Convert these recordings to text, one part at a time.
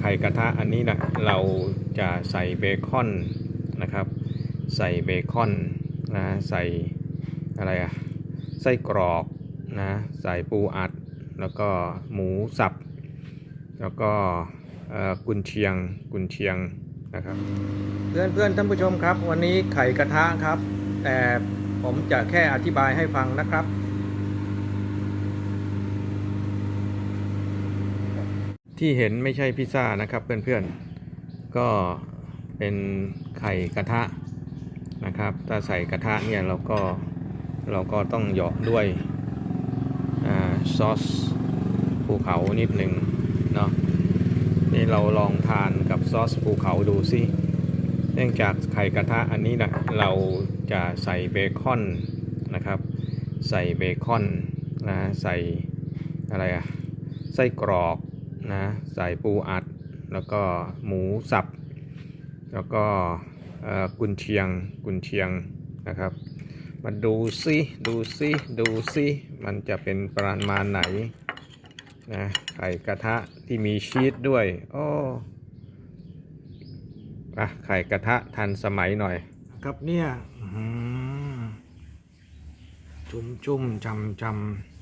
ไข่กระทะอันนี้นะเราจะใส่เบคอนนะครับ ใส่เบคอนนะใส่อะไรอะไส้กรอกนะใส่ปูอัด แล้วก็หมูสับ แล้วก็กุนเชียงกุนเชียงนะครับเพื่อนเพื่อนท่านผู้ชมครับ วันนี้ไข่กระทะครับ แต่ผมจะแค่อธิบายให้ฟังนะครับ ที่เห็นไม่ใช่พิซซ่านะครับเพื่อนๆ ก็เป็นไข่กระทะนะครับ ถ้าใส่กระทะเนี่ยเราก็เราก็ต้องหยาะด้วยอซอสภูเขานิดหนึ่งเนาะนี่เราลองทานกับซอสภูเขาดูสิเนื่องจากไข่กระทะอันนี้นะเราจะใส่เบคอนนะครับ ใส่เบคอนนะใส่อะไรอะไส้กรอก นะใส่ปูอัด แล้วก็หมูสับ แล้วก็กุนเชียงกุนเชียงนะครับ มาดูซิดูซิดูซิมันจะเป็นประมาณไหนนะไข่กระทะที่มีชีสด้วยโอ้อะไข่กระทะทันสมัยหน่อย ครับเนี่ยจุ่มจุ่มจำจำ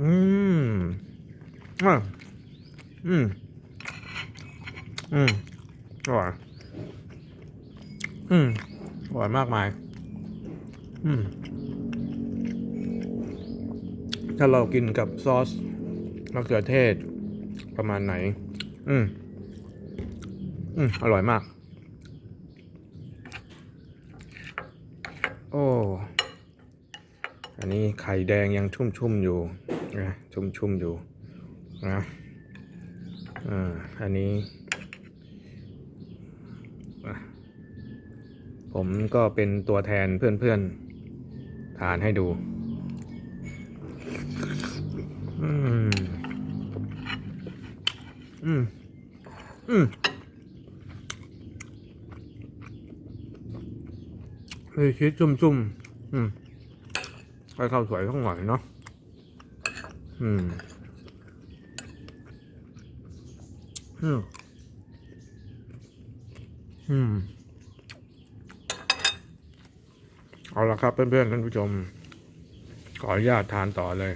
อืมอะอืมอืมอร่อยอืมอร่อยมากมาย อืม ถ้าเรากินกับซอสมะเขือเทศ ประมาณไหน อืม อืม อร่อยมาก โอ้ อันนี้ไข่แดงยังชุ่มๆอยู่ นะชุ่มๆอยู่นะอ่าอันนี้ ผมก็เป็นตัวแทนเพื่อนๆทานให้ดูอืมอืมอืมมีชีสจุ่มๆ อืมไปข้าวสวยข้างหน่อยเนาะ อืม อืม อืม เอาละครับเพื่อนๆท่านผู้ชม ขออนุญาตทานต่อเลย